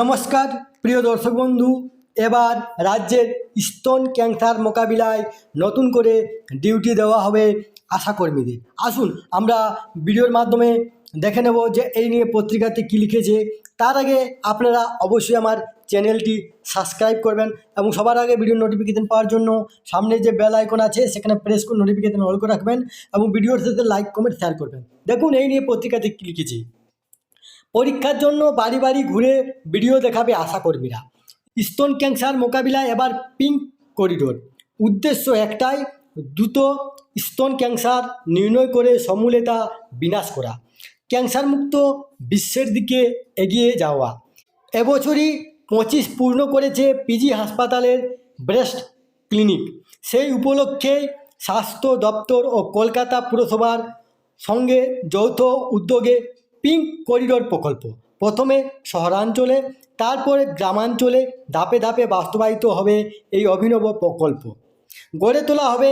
নমস্কার, প্রিয় দর্শক বন্ধু, এবার রাজ্যের স্তন ক্যান্সার মোকাবিলায় নতুন করে ডিউটি দেওয়া হবে আশাকর্মীদের। আসুন, আমরা ভিডিওর মাধ্যমে দেখে নেব যে এই নিয়ে পত্রিকাতে কী লিখেছে। তার আগে আপনারা অবশ্যই আমার চ্যানেলটি সাবস্ক্রাইব করবেন এবং সবার আগে ভিডিও নোটিফিকেশন পাওয়ার জন্য সামনে যে বেল আইকন আছে, সেখানে প্রেস করে নোটিফিকেশন অল করে রাখবেন এবং ভিডিওর সাথে লাইক কমেন্ট শেয়ার করবেন। দেখুন, এই নিয়ে পত্রিকাতে কী লিখেছে। পরীক্ষার জন্য বাড়ি বাড়ি ঘুরে ভিডিও দেখাবে আশাকর্মীরা। স্তন ক্যান্সার মোকাবিলায় এবার পিঙ্ক করিডোর উদ্দেশ্য একটাই, দ্রুত স্তন ক্যান্সার নির্ণয় করে সমূলে তা বিনাশ করা। ক্যান্সার মুক্ত বিশ্বের দিকে এগিয়ে যাওয়া। এবছরই পঁচিশ পূর্ণ করেছে পিজি হাসপাতালের ব্রেস্ট ক্লিনিক। সেই উপলক্ষে স্বাস্থ্য দপ্তর ও কলকাতা পুরসভার সঙ্গে যৌথ উদ্যোগে পিঙ্ক করিডোর প্রকল্প। প্রথমে শহরাঞ্চলে, তারপরে গ্রামাঞ্চলে ধাপে ধাপে বাস্তবায়িত হবে এই অভিনব প্রকল্প। গড়ে তোলা হবে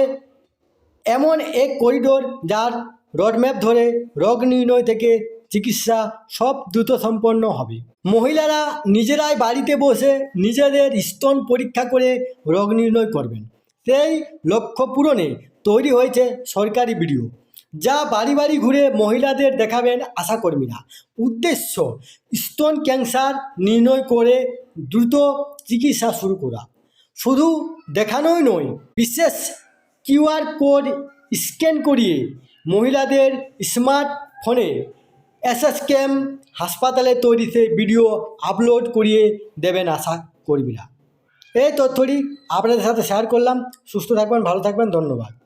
এমন এক করিডোর যার রোডম্যাপ ধরে রোগ নির্ণয় থেকে চিকিৎসা সব দ্রুত সম্পন্ন হবে। মহিলারা নিজেরাই বাড়িতে বসে নিজেদের স্তন পরীক্ষা করে রোগ নির্ণয় করবেন। সেই লক্ষ্য পূরণে তৈরি হয়েছে সরকারি ভিডিও যা বাড়ি বাড়ি ঘুরে মহিলাদের দেখাবেন আশাকর্মীরা। উদ্দেশ্য, স্তন ক্যান্সার নির্ণয় করে দ্রুত চিকিৎসা শুরু করা। শুধু দেখানোই নয়, বিশেষ কিউআর কোড স্ক্যান করিয়ে মহিলাদের স্মার্টফোনে এসএস ক্যাম হাসপাতালে তৈরিতে ভিডিও আপলোড করিয়ে দেবেন আশা কর্মীরা এই তথ্যটি আপনাদের সাথে শেয়ার করলাম। সুস্থ থাকবেন, ভালো থাকবেন, ধন্যবাদ।